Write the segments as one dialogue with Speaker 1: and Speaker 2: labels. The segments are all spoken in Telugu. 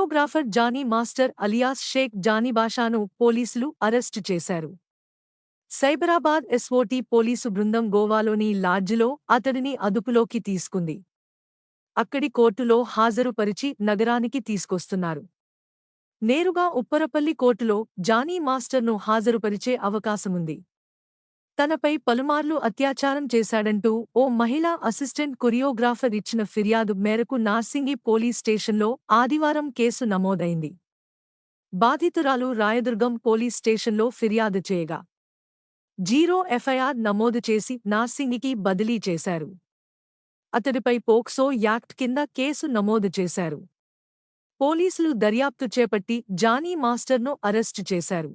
Speaker 1: Choreographer Jani master alias Shaik Jani బాషాను పోలీసులు అరెస్టు చేశారు. సైబరాబాద్ ఎస్ఓటీ పోలీసు బృందం గోవాలోని లాడ్జిలో అతడిని అదుపులోకి తీసుకుంది. అక్కడి కోర్టులో హాజరుపరిచి నగరానికి తీసుకొస్తున్నారు. నేరుగా ఉప్పరపల్లి కోర్టులో జానీ మాస్టర్ను హాజరుపరిచే అవకాశముంది. తనపై పలుమార్లు అత్యాచారం చేశాడంటూ ఓ మహిళా అసిస్టెంట్ కొరియోగ్రాఫర్ ఇచ్చిన ఫిర్యాదు మేరకు నార్సింగి పోలీస్ స్టేషన్లో ఆదివారం కేసు నమోదైంది. బాధితురాలు రాయదుర్గం పోలీస్ స్టేషన్లో ఫిర్యాదు చేయగా జీరో ఎఫ్ఐఆర్ నమోదు చేసి నార్సింగికి బదిలీ చేశారు. అతడిపై పోక్సో యాక్ట్ కింద కేసు నమోదు చేశారు. పోలీసులు దర్యాప్తు చేపట్టి జానీ మాస్టర్ను అరెస్టు చేశారు.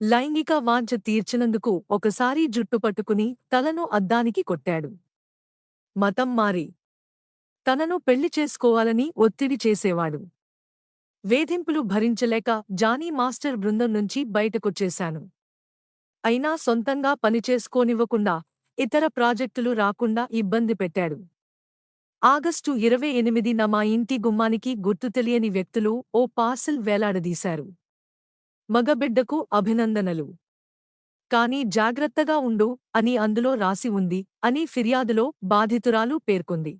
Speaker 1: లైంగిక వాంఛ తీర్చినందుకు ఒకసారి జుట్టు పట్టుకుని తలను అద్దానికి కొట్టాడు. మతం మారి. తనను పెళ్ళి చేసుకోవాలని ఒత్తిడి చేసేవాడు. వేధింపులు భరించలేక జానీ మాస్టర్ బృందం నుంచి బయటకొచ్చేశాను. అయినా సొంతంగా పనిచేసుకోనివ్వకుండా ఇతర ప్రాజెక్టులు రాకుండా ఇబ్బంది పెట్టాడు. ఆగస్టు ఇరవై ఎనిమిదిన మా ఇంటి గుమ్మానికి గుర్తు తెలియని వ్యక్తులు ఓ పార్సిల్ వేలాడదీశారు. మగబిడ్డకు అభినందనలు. కాని జాగ్రత్తగా ఉండు అని అందులో రాసి ఉంది అని ఫిర్యాదులో బాధితురాలు పేర్కొంది.